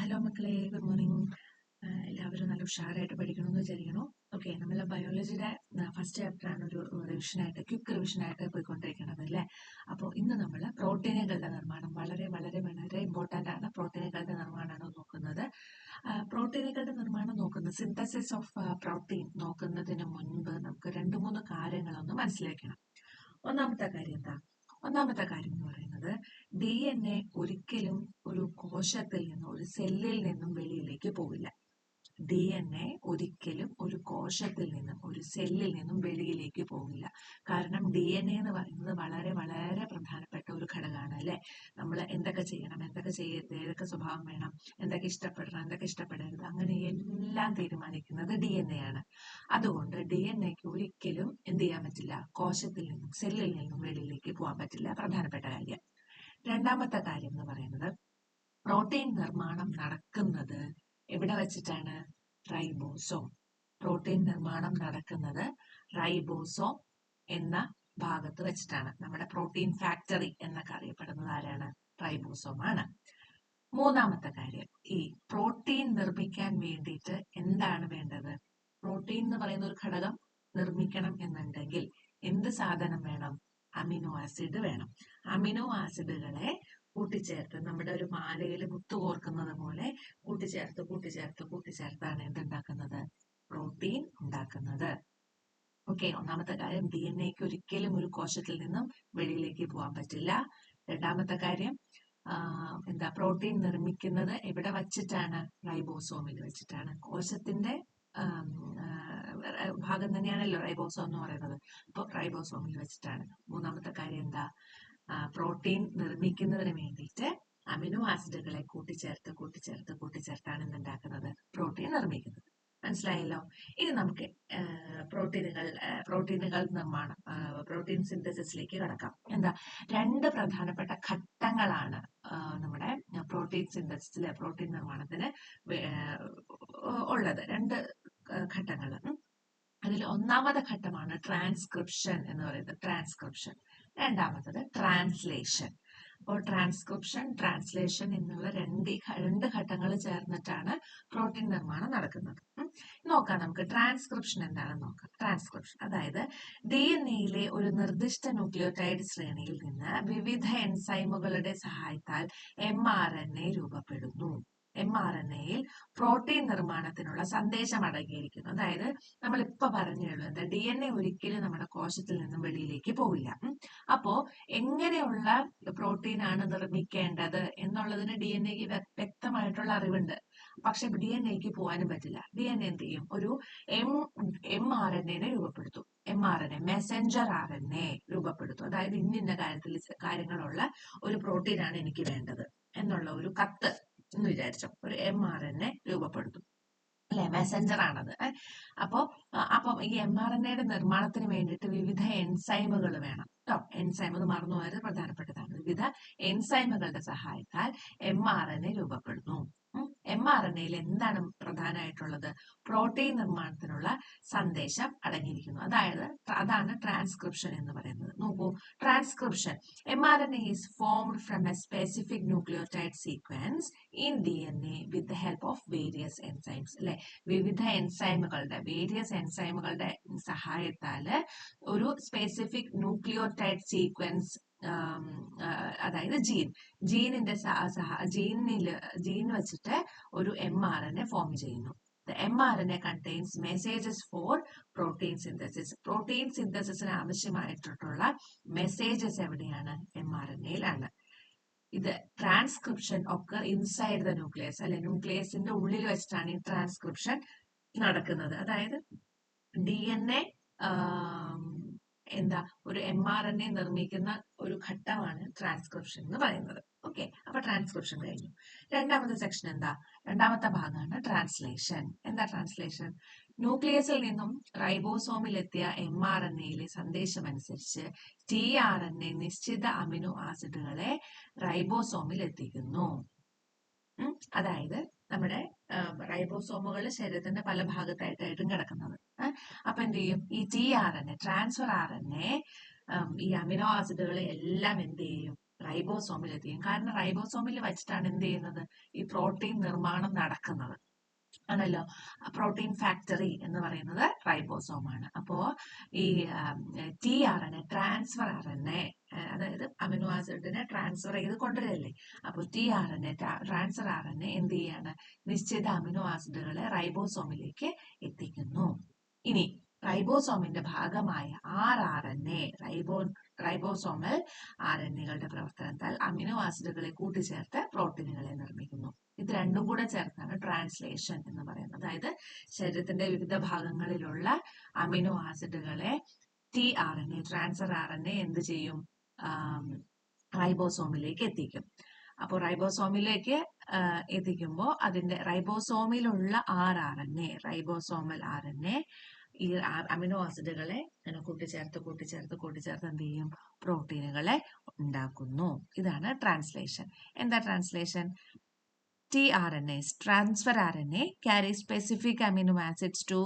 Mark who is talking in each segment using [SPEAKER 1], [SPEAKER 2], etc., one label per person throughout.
[SPEAKER 1] Hello മക്കളെ good morning. എല്ലാവരും നല്ല ഉഷാറായിട്ട് പഠിക്കണമെന്ന് വിചാരിക്കണോ ഓക്കെ നമ്മൾ ബയോളജിയുടെ ഫസ്റ്റ് ചാപ്റ്ററാണ് ഒരു റിവിഷനായിട്ട് ക്വിക്ക് റിവിഷനായിട്ട് പോയിക്കൊണ്ടിരിക്കുന്നത് അല്ലേ? അപ്പോൾ ഇന്ന് നമ്മൾ പ്രോട്ടീനുകളുടെ നിർമ്മാണം വളരെ വളരെ വളരെ ഇമ്പോർട്ടന്റ് ആണ്. പ്രോട്ടീനുകളുടെ നിർമ്മാണമാണ് നോക്കുന്നത്. പ്രോട്ടീനുകളുടെ നിർമ്മാണം നോക്കുന്നത് സിന്തസിസ് ഓഫ് പ്രോട്ടീൻ നോക്കുന്നതിന് മുൻപ് നമുക്ക് രണ്ട് മൂന്ന് കാര്യങ്ങളൊന്ന് മനസ്സിലാക്കണം. ഒന്നാമത്തെ കാര്യം എന്താ? ഒന്നാമത്തെ കാര്യം എന്ന് പറയുന്നത് ഡി എൻ എ ഒരിക്കലും ഒരു കോശത്തിൽ നിന്നും ഒരു സെല്ലിൽ നിന്നും വെളിയിലേക്ക് പോവില്ല. ഡി എൻ എ ഒരിക്കലും ഒരു കോശത്തിൽ നിന്നും ഒരു സെല്ലിൽ നിന്നും വെളിയിലേക്ക് പോകില്ല കാരണം ഡി എൻ എ എന്ന് പറയുന്നത് വളരെ വളരെ പ്രധാനപ്പെട്ട ഒരു ഘടകമാണ് അല്ലെ? നമ്മൾ എന്തൊക്കെ ചെയ്യണം എന്തൊക്കെ ചെയ്യരുത് ഏതൊക്കെ സ്വഭാവം വേണം എന്തൊക്കെ ഇഷ്ടപ്പെടണം എന്തൊക്കെ ഇഷ്ടപ്പെടരുത് അങ്ങനെ എല്ലാം തീരുമാനിക്കുന്നത് ഡി എൻ എ ആണ്. അതുകൊണ്ട് ഡി എൻ എക്ക് ഒരിക്കലും എന്ത് ചെയ്യാൻ പറ്റില്ല? കോശത്തിൽ നിന്നും സെല്ലിൽ നിന്നും വെളിയിലേക്ക് പോകാൻ പറ്റില്ല. പ്രധാനപ്പെട്ട കാര്യം. രണ്ടാമത്തെ കാര്യം എന്ന് പറയുന്നത് പ്രോട്ടീൻ നിർമ്മാണം നടക്കുന്നത് എവിടെ വെച്ചിട്ടാണ്? റൈബോസോം. പ്രോട്ടീൻ നിർമ്മാണം നടക്കുന്നത് റൈബോസോം എന്ന ഭാഗത്ത് വെച്ചിട്ടാണ്. നമ്മുടെ പ്രോട്ടീൻ ഫാക്ടറി എന്നൊക്കെ അറിയപ്പെടുന്നത് ആരാണ്? റൈബോസോം ആണ് മൂന്നാമത്തെ കാര്യം ഈ പ്രോട്ടീൻ നിർമ്മിക്കാൻ വേണ്ടിയിട്ട് എന്താണ് വേണ്ടത്? പ്രോട്ടീൻ എന്ന് പറയുന്ന ഒരു ഘടകം നിർമ്മിക്കണം എന്നുണ്ടെങ്കിൽ എന്ത് സാധനം വേണം? അമിനോ ആസിഡ് വേണം. അമിനോ ആസിഡുകളെ കൂട്ടിച്ചേർത്ത് നമ്മുടെ ഒരു മാലയിൽ മുത്തു കോർക്കുന്നത് പോലെ കൂട്ടിച്ചേർത്ത് കൂട്ടിച്ചേർത്ത് കൂട്ടിച്ചേർത്താണ് എന്തുണ്ടാക്കുന്നത്? പ്രോട്ടീൻ ഉണ്ടാക്കുന്നത്. ഓക്കെ ഒന്നാമത്തെ കാര്യം ഡി എൻ എക്ക് ഒരിക്കലും ഒരു കോശത്തിൽ നിന്നും വെളിയിലേക്ക് പോകാൻ പറ്റില്ല. രണ്ടാമത്തെ കാര്യം എന്താ പ്രോട്ടീൻ നിർമ്മിക്കുന്നത് എവിടെ വച്ചിട്ടാണ്? റൈബോസോമിൽ വെച്ചിട്ടാണ്. കോശത്തിന്റെ ഭാഗം തന്നെയാണല്ലോ റൈബോസോം എന്ന് പറയുന്നത്. അപ്പോൾ റൈബോസോമിൽ വെച്ചിട്ടാണ്. മൂന്നാമത്തെ കാര്യം എന്താ? പ്രോട്ടീൻ നിർമ്മിക്കുന്നതിന് വേണ്ടിയിട്ട് അമിനോ ആസിഡുകളെ കൂട്ടിച്ചേർത്ത് കൂട്ടിച്ചേർത്ത് കൂട്ടിച്ചേർത്താണ് എന്തുണ്ടാക്കുന്നത് പ്രോട്ടീൻ നിർമ്മിക്കുന്നത്. മനസ്സിലായല്ലോ? ഇനി നമുക്ക് പ്രോട്ടീനുകൾ പ്രോട്ടീനുകൾ നിർമ്മാണം പ്രോട്ടീൻ സിന്തസിസിലേക്ക് കടക്കാം. എന്താ? രണ്ട് പ്രധാനപ്പെട്ട ഘട്ടങ്ങളാണ് നമ്മുടെ പ്രോട്ടീൻ സിന്തസിസിലെ പ്രോട്ടീൻ നിർമ്മാണത്തിന് ഉള്ളത്. രണ്ട് ഘട്ടങ്ങൾ അതിൽ ഒന്നാമത്തെ ഘട്ടമാണ് ട്രാൻസ്ക്രിപ്ഷൻ എന്ന് പറയുന്നത്. ട്രാൻസ്ക്രിപ്ഷൻ രണ്ടാമത്തത് ട്രാൻസ്ലേഷൻ അപ്പോൾ ട്രാൻസ്ക്രിപ്ഷൻ ട്രാൻസ്ലേഷൻ എന്നുള്ള രണ്ട് രണ്ട് ഘട്ടങ്ങൾ ചേർന്നിട്ടാണ് പ്രോട്ടീൻ നിർമ്മാണം നടക്കുന്നത്. നോക്കാം നമുക്ക് ട്രാൻസ്ക്രിപ്ഷൻ എന്താണെന്ന് നോക്കാം. ട്രാൻസ്ക്രിപ്ഷൻ അതായത് ഡി എൻ എയിലെ ഒരു നിർദ്ദിഷ്ട ന്യൂക്ലിയോടൈഡ് ശ്രേണിയിൽ നിന്ന് വിവിധ എൻസൈമുകളുടെ സഹായത്താൽ എം ആർ എൻ എ രൂപപ്പെടുന്നു. എം ആർ എൻ എയിൽ പ്രോട്ടീൻ നിർമ്മാണത്തിനുള്ള സന്ദേശം അടങ്ങിയിരിക്കുന്നു. അതായത് നമ്മൾ ഇപ്പൊ പറഞ്ഞുള്ളൂ എന്താ ഡി എൻ എ ഒരിക്കലും നമ്മുടെ കോശത്തിൽ നിന്നും വെളിയിലേക്ക് പോവില്ല. അപ്പോ എങ്ങനെയുള്ള പ്രോട്ടീൻ ആണ് നിർമ്മിക്കേണ്ടത് എന്നുള്ളതിന് ഡി എൻ എക്ക് വ്യക്തമായിട്ടുള്ള അറിവുണ്ട്. പക്ഷെ ഡി എൻ എക്ക് പോകാനും പറ്റില്ല. ഡി എൻ എ എന്ത് ചെയ്യും? ഒരു എം എം ആർ എൻ എനെ രൂപപ്പെടുത്തും. M R N A messenger R N A രൂപപ്പെടുത്തും. അതായത് ഇന്നിന്ന കാര്യത്തിൽ കാര്യങ്ങളുള്ള ഒരു പ്രോട്ടീൻ ആണ് എനിക്ക് വേണ്ടത് എന്നുള്ള ഒരു കത്ത് എന്ന് വിചാരിച്ചോ. ഒരു എം ആർ എൻ എ രൂപപ്പെടുത്തും. അല്ലെ? മെസഞ്ചർ ആണത്. അപ്പോ അപ്പം ഈ എം ആർ എൻ എയുടെ നിർമ്മാണത്തിന് വേണ്ടിയിട്ട് വിവിധ എൻസൈമുകൾ വേണം. കേട്ടോ എൻസൈം അത് മറന്നു പോയത് പ്രധാനപ്പെട്ടതാണ്. വിവിധ എൻസൈമുകളുടെ സഹായത്താൽ എം ആർ എൻ എ രൂപപ്പെടുന്നു എം ആർ എൻ എയിൽ എന്താണ് പ്രധാനമായിട്ടുള്ളത്? പ്രോട്ടീൻ നിർമ്മാണത്തിനുള്ള സന്ദേശം അടങ്ങിയിരിക്കുന്നു. അതായത് അതാണ് ട്രാൻസ്ക്രിപ്ഷൻ എന്ന് പറയുന്നത്. നോക്കൂ transcription. M R N A is formed from a specific nucleotide sequence in D N A with the help of various enzymes അല്ലെ? വിവിധ എൻസൈമുകളുടെ വേരിയസ് എൻസൈമുകളുടെ സഹായത്താൽ ഒരു സ്പെസിഫിക് ന്യൂക്ലിയോടൈഡ് സീക്വൻസ് അതായത് ജീൻ. ജീനിന്റെ ജീനിൽ ജീൻ വെച്ചിട്ട് ഒരു M R N A form ചെയ്യുന്നു. M R N A contains messages for protein synthesis protein സിന്തസിസിന് ആവശ്യമായിട്ടുള്ള മെസ്സേജസ് എവിടെയാണ്? എം ആർ എൻ എയിലാണ് ഇത് ട്രാൻസ്ക്രിപ്ഷൻ ഒക്കെ ഇൻസൈഡ് ദ ന്യൂക്ലിയസ് അല്ലെ ന്യൂക്ലിയസിന്റെ ഉള്ളിൽ വെച്ചിട്ടാണ് ഈ ട്രാൻസ്ക്രിപ്ഷൻ നടക്കുന്നത്. അതായത് ഡി എൻ എ എന്താ ഒരു എം ആർ എൻ എ നിർമ്മിക്കുന്ന ഒരു ഘട്ടമാണ് ട്രാൻസ്ക്രിപ്ഷൻ എന്ന് പറയുന്നത്. ഓക്കെ അപ്പൊ ട്രാൻസ്ക്രിപ്ഷൻ കഴിഞ്ഞു. രണ്ടാമത്തെ സെക്ഷൻ എന്താ? രണ്ടാമത്തെ ഭാഗമാണ് ട്രാൻസ്ലേഷൻ എന്താ ട്രാൻസ്ലേഷൻ ന്യൂക്ലിയസിൽ നിന്നും റൈബോസോമിൽ എത്തിയ എം ആർ എൻ എയിലെ സന്ദേശം അനുസരിച്ച് ടി ആർ എൻ എ നിശ്ചിത അമിനോ ആസിഡുകളെ റൈബോസോമിൽ എത്തിക്കുന്നു. അതായത് നമ്മുടെ റൈബോസോമുകൾ ശരീരത്തിന്റെ പല ഭാഗത്തായിട്ടായിട്ടും കിടക്കുന്നത്. അപ്പൊ എന്ത് ചെയ്യും? ഈ T R N A transfer R N A ഈ അമിനോ ആസിഡുകളെ എല്ലാം എന്ത് ചെയ്യും? റൈബോസോമിൽ എത്തിക്കും കാരണം റൈബോസോമിൽ വെച്ചിട്ടാണ് എന്ത് ചെയ്യുന്നത്? ഈ പ്രോട്ടീൻ നിർമ്മാണം നടക്കുന്നത്. ആണല്ലോ? പ്രോട്ടീൻ ഫാക്ടറി എന്ന് പറയുന്നത് റൈബോസോം ആണ് അപ്പോ ഈ T R N A transfer R N A അതായത് അമിനോ ആസിഡിനെ ട്രാൻസ്ഫർ ചെയ്ത് കൊണ്ടുവരല്ലേ? അപ്പോൾ T R N A transfer R N A എന്ത് ചെയ്യാണ്? നിശ്ചിത അമിനോ ആസിഡുകളെ റൈബോസോമിലേക്ക് എത്തിക്കുന്നു. ഇനി റൈബോസോമിന്റെ ഭാഗമായ R R N A ribo ribosomal R N എകളുടെ പ്രവർത്തനത്താൽ അമിനോ ആസിഡുകളെ കൂട്ടിച്ചേർത്ത് പ്രോട്ടീനുകളെ നിർമ്മിക്കുന്നു. ഇത് രണ്ടും കൂടെ ചേർത്താണ് ട്രാൻസ്ലേഷൻ എന്ന് പറയുന്നത്. അതായത് ശരീരത്തിന്റെ വിവിധ ഭാഗങ്ങളിലുള്ള amino ആസിഡുകളെ T R N A transfer R N A എന്ത് ചെയ്യും? റൈബോസോമിലേക്ക് എത്തിക്കും. അപ്പോൾ റൈബോസോമിലേക്ക് എത്തിക്കുമ്പോൾ അതിന്റെ റൈബോസോമിലുള്ള R R N A ribosomal R N A ഈ അമിനോ ആസിഡുകളെ ഇങ്ങനെ കൂട്ടിച്ചേർത്ത് കൂട്ടിച്ചേർത്ത് കൂട്ടിച്ചേർത്ത് എന്ത് ചെയ്യും? പ്രോട്ടീനുകളെ ഉണ്ടാക്കുന്നു. ഇതാണ് ട്രാൻസ്ലേഷൻ. എന്താ translation? T R N A transfer R N A carry specific amino acids to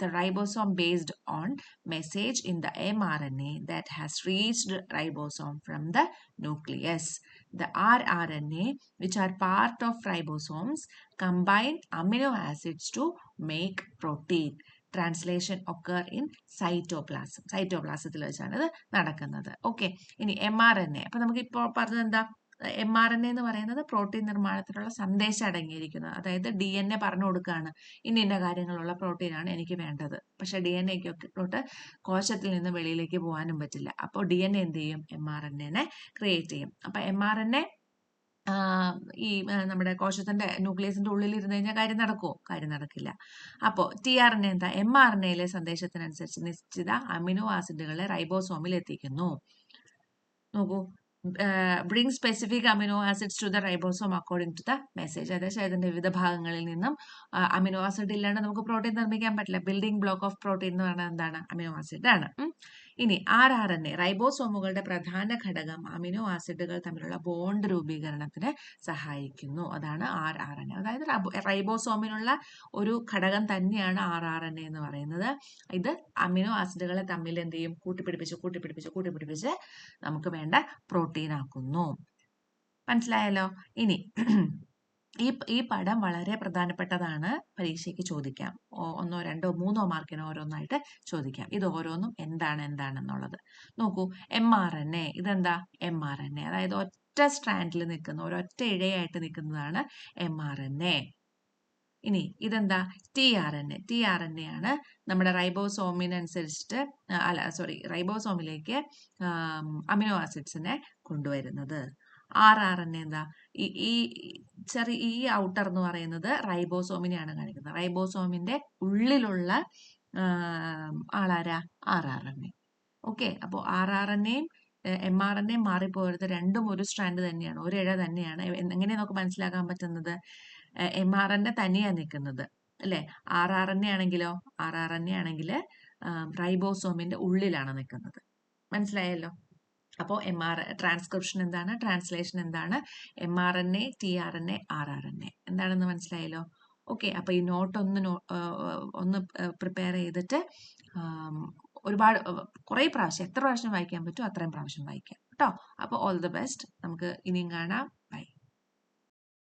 [SPEAKER 1] the ribosome based on message in the M R N A that has reached ribosome from the nucleus the R R N A which are part of ribosomes combine amino acids to make protein translation occur in cytoplasm സൈറ്റോപ്ലാസത്തിൽ വെച്ചാണ് ഇത് നടക്കുന്നത്. Okay ഇനി M R N A അപ്പൊ നമുക്ക് ഇപ്പോൾ പറഞ്ഞത് എന്താ? M R N A എന്ന് പറയുന്നത് പ്രോട്ടീൻ നിർമ്മാണത്തിലുള്ള സന്ദേശം അടങ്ങിയിരിക്കുന്നത്. അതായത് ഡി എൻ എ പറഞ്ഞു കൊടുക്കുകയാണ് ഇന്ന ഇന്ന കാര്യങ്ങളുള്ള പ്രോട്ടീനാണ് എനിക്ക് വേണ്ടത്. പക്ഷെ ഡി എൻ എക്കൊക്കെ കോശത്തിൽ നിന്ന് വെളിയിലേക്ക് പോകാനും പറ്റില്ല. അപ്പോൾ ഡി എൻ എ എന്ത് ചെയ്യും? എം ആർ എൻ എനെ ക്രിയേറ്റ് ചെയ്യും. അപ്പൊ എം ആർ എൻ എ ഈ നമ്മുടെ കോശത്തിന്റെ ന്യൂക്ലിയസിന്റെ ഉള്ളിൽ ഇരുന്ന് കഴിഞ്ഞാൽ കാര്യം നടക്കുമോ കാര്യം നടക്കില്ല. അപ്പോൾ ടി ആർ എൻ എന്താ? എം ആർ എൻ എയിലെ സന്ദേശത്തിനനുസരിച്ച് നിശ്ചിത അമിനോ ആസിഡുകളെ റൈബോസോമിൽ എത്തിക്കുന്നു. നോക്കൂ. Bring specific amino acids to the ribosome according to the message അതായത് ശരീരത്തിന്റെ വിവിധ ഭാഗങ്ങളിൽ നിന്നും അമിനോ ആസിഡ് ഇല്ലാണ്ട് നമുക്ക് പ്രോട്ടീൻ നിർമ്മിക്കാൻ പറ്റില്ല. ബിൽഡിംഗ് ബ്ലോക്ക് ഓഫ് പ്രോട്ടീൻ എന്ന് പറയുന്നത് എന്താണ്? അമിനോ ആസിഡ് ആണ് ഇനി ആർ ആർ എൻ എ റൈബോസോമുകളുടെ പ്രധാന ഘടകം അമിനോ ആസിഡുകൾ തമ്മിലുള്ള ബോണ്ട് രൂപീകരണത്തിന് സഹായിക്കുന്നു. അതാണ് ആർ ആർ എൻ എ അതായത് റൈബോസോമിനുള്ള ഒരു ഘടകം തന്നെയാണ് ആർ ആർ എൻ എ എന്ന് പറയുന്നത്. ഇത് അമിനോ ആസിഡുകളെ തമ്മിൽ എന്ത് ചെയ്യും? കൂട്ടിപ്പിടിപ്പിച്ച് കൂട്ടിപ്പിടിപ്പിച്ച് കൂട്ടിപ്പിടിപ്പിച്ച് നമുക്ക് വേണ്ട പ്രോട്ടീൻ ആക്കുന്നു മനസ്സിലായല്ലോ? ഇനി ഈ ഈ പടം വളരെ പ്രധാനപ്പെട്ടതാണ്. പരീക്ഷയ്ക്ക് ചോദിക്കാം. ഒന്നോ രണ്ടോ മൂന്നോ മാർക്കിന് ഓരോന്നായിട്ട് ചോദിക്കാം. ഇത് ഓരോന്നും എന്താണ് എന്താണെന്നുള്ളത്. നോക്കൂ എം ആർ എൻ എ ഇതെന്താ? എം ആർ എൻ എ അതായത് ഒറ്റ സ്ട്രാൻഡിൽ നിൽക്കുന്ന ഒരൊറ്റ ഇഴയായിട്ട് നിൽക്കുന്നതാണ് എം ആർ എൻ എ ഇനി ഇതെന്താ? T R N A T R N A ആണ് നമ്മുടെ റൈബോസോമിനനുസരിച്ചിട്ട് അല്ല സോറി റൈബോസോമിലേക്ക് അമിനോ ആസിഡ്സിനെ കൊണ്ടുവരുന്നത്. ആർ ആർ എൻ എന്താ? ഈ ചെറിയ ഈ ഔട്ടർ എന്ന് പറയുന്നത് റൈബോസോമിനെയാണ് കാണിക്കുന്നത്. റൈബോസോമിന്റെ ഉള്ളിലുള്ള ആളാരാ? R R N A. Okay അപ്പോൾ ആർ ആർ എൻ എയും എം ആർ എൻ എയും മാറിപ്പോയത് രണ്ടും ഒരു സ്ട്രാൻഡ് തന്നെയാണ് ഒരു ഇഴ തന്നെയാണ്. എങ്ങനെ നമുക്ക് മനസ്സിലാക്കാൻ പറ്റുന്നത്? എം ആർ എൻ എ തനിയാണ് നിൽക്കുന്നത് അല്ലെ? ആർ ആർ എൻ എ ആണെങ്കിലോ? ആർ ആർ എൻ എ ആണെങ്കിൽ റൈബോസോമിന്റെ ഉള്ളിലാണ് നിൽക്കുന്നത്. മനസ്സിലായല്ലോ? അപ്പോൾ എം ആർ ട്രാൻസ്ക്രിപ്ഷൻ എന്താണ്? ട്രാൻസ്ലേഷൻ എന്താണ്? M R N A T R N A R R N A എന്താണെന്ന് മനസ്സിലായല്ലോ? ഓക്കെ അപ്പോൾ ഈ നോട്ട് ഒന്ന് ഒന്ന് പ്രിപ്പയർ ചെയ്തിട്ട് ഒരുപാട് കുറേ പ്രാവശ്യം എത്ര പ്രാവശ്യം വായിക്കാൻ പറ്റുമോ അത്രയും പ്രാവശ്യം വായിക്കാം. കേട്ടോ? അപ്പോൾ ഓൾ ദി ബെസ്റ്റ് നമുക്ക് ഇനിയും കാണാം.